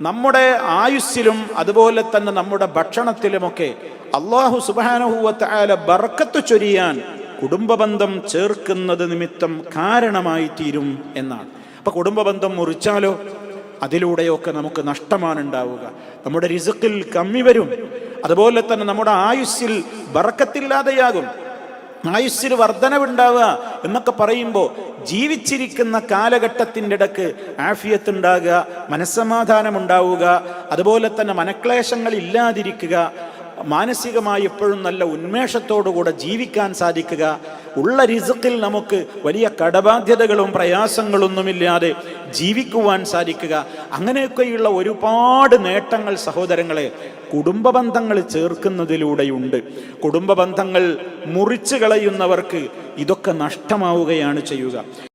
നമ്മുടെ ആയുസ്സിലും അതുപോലെ തന്നെ നമ്മുടെ ഭക്ഷണത്തിലുമൊക്കെ അള്ളാഹു സുബാനഹുവല ബർക്കത്ത് ചൊരിയാൻ കുടുംബബന്ധം ചേർക്കുന്നത് നിമിത്തം കാരണമായി തീരും എന്നാണ്. അപ്പൊ കുടുംബബന്ധം മുറിച്ചാലോ? അതിലൂടെയൊക്കെ നമുക്ക് നഷ്ടമാണ് ഉണ്ടാവുക നമ്മുടെ റിസുക്കിൽ കമ്മി വരും. അതുപോലെ തന്നെ നമ്മുടെ ആയുസ്സിൽ ബറക്കത്തില്ലാതെയാകും ആയുസ്സിൽ വർധനവുണ്ടാവുക. എന്നൊക്കെ പറയുമ്പോൾ ജീവിച്ചിരിക്കുന്ന കാലഘട്ടത്തിന്റെ ഇടയ്ക്ക് ആഫിയത്ത് ഉണ്ടാകുക മനസ്സമാധാനം ഉണ്ടാവുക അതുപോലെ തന്നെ മനക്ലേശങ്ങൾ ഇല്ലാതിരിക്കുക മാനസികമായി എപ്പോഴും നല്ല ഉന്മേഷത്തോടുകൂടെ ജീവിക്കാൻ സാധിക്കുക. ഉള്ള റിസുക്കിൽ നമുക്ക് വലിയ കടബാധ്യതകളും പ്രയാസങ്ങളൊന്നുമില്ലാതെ ജീവിക്കുവാൻ സാധിക്കുക. അങ്ങനെയൊക്കെയുള്ള ഒരുപാട് നേട്ടങ്ങൾ സഹോദരങ്ങളെ കുടുംബ ബന്ധങ്ങൾ ചേർക്കുന്നതിലൂടെയുണ്ട്. കുടുംബ ബന്ധങ്ങൾ മുറിച്ചു കളയുന്നവർക്ക് ഇതൊക്കെ നഷ്ടമാവുകയാണ് ചെയ്യുക.